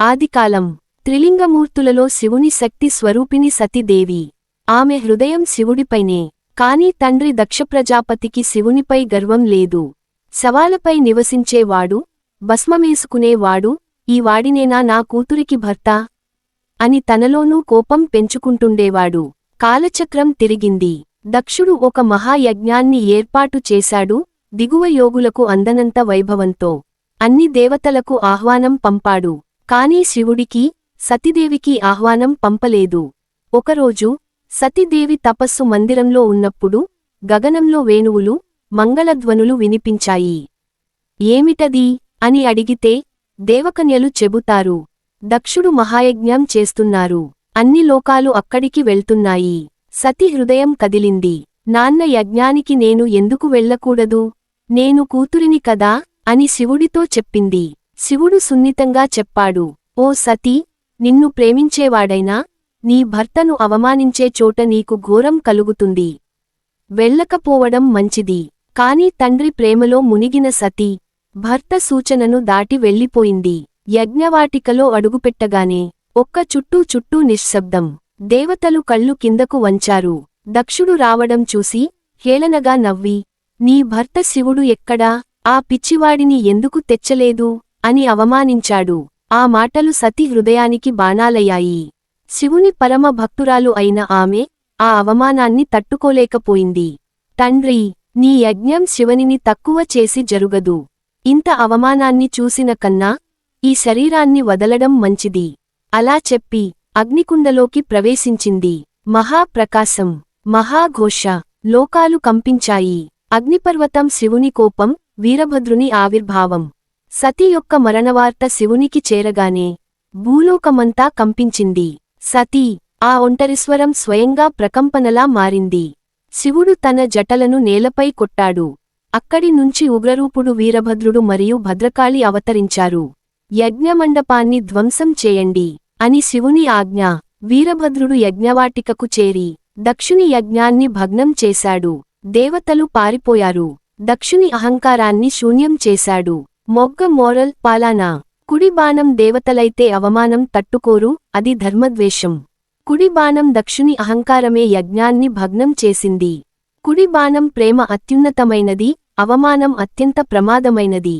ఆదికాలం త్రిలింగమూర్తులలో శివుని శక్తి స్వరూపిణి సతీదేవి. ఆమె హృదయం శివుడిపైనే కాని తండ్రి దక్షప్రజాపతికి శివునిపై గర్వం లేదు. శవాలపై నివసించేవాడు భస్మమేసుకునేవాడు ఈ వాడినేనా నా కూతురికి భర్త అని తనలోనూ కోపం పెంచుకుంటుండేవాడు. కాలచక్రం తిరిగింది. దక్షుడు ఒక మహాయజ్ఞాన్ని ఏర్పాటు చేశాడు దిగువ యోగులకు అందనంత వైభవంతో. అన్ని దేవతలకు ఆహ్వానం పంపాడు. కాని శివుడికి సతీదేవికి ఆహ్వానం పంపలేదు. ఒకరోజు సతీదేవి తపస్సు మందిరంలో ఉన్నప్పుడు గగనంలో వేణువులు మంగళధ్వనులు వినిపించాయి. ఏమిటది? అని అడిగితే దేవకన్యలు చెబుతారు. దక్షుడు మహాయజ్ఞం చేస్తున్నారు. అన్ని లోకాలు అక్కడికి వెళ్తున్నాయి. సతి హృదయం కదిలింది. నాన్న యజ్ఞానికి నేను ఎందుకు వెళ్ళకూడదు? నేను కూతురిని కదా? అని శివుడితో చెప్పింది. శివుడు సున్నితంగా చెప్పాడు ఓ సతీ నిన్ను ప్రేమించేవాడైనా నీ భర్తను అవమానించే చోట నీకు ఘోరం కలుగుతుంది. వెళ్ళకపోవడం మంచిది. కాని తండ్రి ప్రేమలో మునిగిన సతీ భర్త సూచనను దాటి వెళ్ళిపోయింది. యజ్ఞవాటికలో అడుగుపెట్టగానే ఒక్క చుట్టూ చుట్టూ నిశ్శబ్దం. దేవతలు కళ్ళు కిందకు వంచారు. దక్షుడు రావడం చూసి హేళనగా నవ్వి నీ భర్త శివుడు ఎక్కడా? ఆ పిచ్చివాడిని ఎందుకు తెచ్చలేదు? అని అవమానించాడు. ఆ మాటలు సతి హృదయానికి బాణాలయ్యాయి. శివుని పరమ భక్తురాలు అయిన ఆమె ఆ అవమానాన్ని తట్టుకోలేకపోయింది. తండ్రి నీ యజ్ఞం శివనిని తక్కువ చేసి జరుగదు. ఇంత అవమానాన్ని చూసిన కన్నా ఈ శరీరాన్ని వదలడం మంచిది. అలా చెప్పి అగ్నికుండలోకి ప్రవేశించింది. మహాప్రకాశం మహాఘోష లోకాలు కంపించాయి. అగ్నిపర్వతం శివుని కోపం వీరభద్రుని ఆవిర్భావం. సతి యొక్క మరణవార్త శివునికి చేరగానే భూలోకమంతా కంపించింది. సతీ ఆ ఒంటరిస్వరం స్వయంగా ప్రకంపనలా మారింది. శివుడు తన జటలను నేలపై కొట్టాడు. అక్కడి నుంచి ఉగ్రరూపుడు వీరభద్రుడు మరియు భద్రకాళి అవతరించారు. యజ్ఞమండపాన్ని ధ్వంసం చేయండి అని శివుని ఆజ్ఞ వీరభద్రుడు యజ్ఞవాటికకు చేరి దక్షుని యజ్ఞాన్ని భగ్నం చేశాడు. దేవతలు పారిపోయారు. దక్షుని అహంకారాన్ని శూన్యం చేశాడు. మొగ్గ మోరల్ పాలానా. కుడి బాణం దేవతలైతే అవమానం తట్టుకోరు అది ధర్మద్వేషం. కుడి బాణం దక్షుని అహంకారమే యజ్ఞాన్ని భగ్నం చేసింది. కుడి బాణం ప్రేమ అత్యున్నతమైనది అవమానం అత్యంత ప్రమాదమైనది.